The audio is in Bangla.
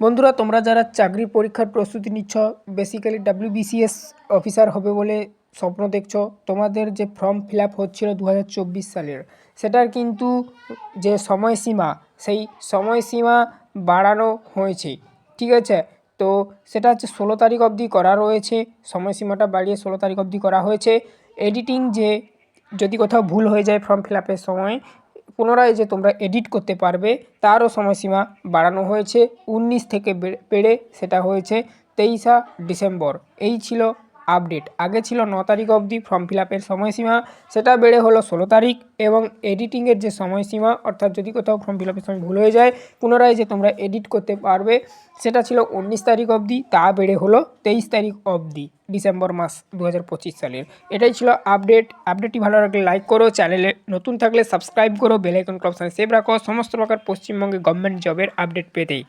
বন্ধুরা, তোমরা যারা চাকরির পরীক্ষার প্রস্তুতি নিচ্ছ বেসিক্যালি ডাব্লিউবিসিএস অফিসার হবে বলে স্বপ্ন দেখছ, তোমাদের যে ফর্ম ফিল আপ হচ্ছিল দু হাজার চব্বিশ সালের, সেটার কিন্তু যে সময়সীমা, সেই সময়সীমা বাড়ানো হয়েছে, ঠিক আছে? তো সেটা হচ্ছে ষোলো তারিখ অবধি করা রয়েছে, সময়সীমাটা বাড়িয়ে ষোলো তারিখ অবধি করা হয়েছে। এডিটিং যে যদি কোথাও ভুল হয়ে যায় ফর্ম ফিল আপের সময় পুনরায় যে তোমরা এডিট করতে পারবে, তারও সময়সীমা বাড়ানো হয়েছে। উনিশ থেকে বেড়ে- বেড়ে সেটা হয়েছে তেইশা ডিসেম্বর। এই ছিল আপডেট। আগে ছিল ন তারিখ অবধি ফর্ম ফিল আপের সময়সীমা, সেটা বেড়ে হলো ষোলো তারিখ এবং এডিটিংয়ের যে সময়সীমা, অর্থাৎ যদি কোথাও ফর্ম ফিল আপের সময় ভুল হয়ে যায়, পুনরায় যে তোমরা এডিট করতে পারবে, সেটা ছিল উনিশ তারিখ অবধি, তা বেড়ে হলো তেইশ তারিখ অবধি, ডিসেম্বর মাস দু হাজার পঁচিশ সালের। এটাই ছিল আপডেট। আপডেটটি ভালো লাগলে লাইক করো, চ্যানেলে নতুন থাকলে সাবস্ক্রাইব করো বেলাইকন অপশানে সেভ রাখো, সমস্ত প্রকার পশ্চিমবঙ্গে গভর্নমেন্ট জবের আপডেট পেতেই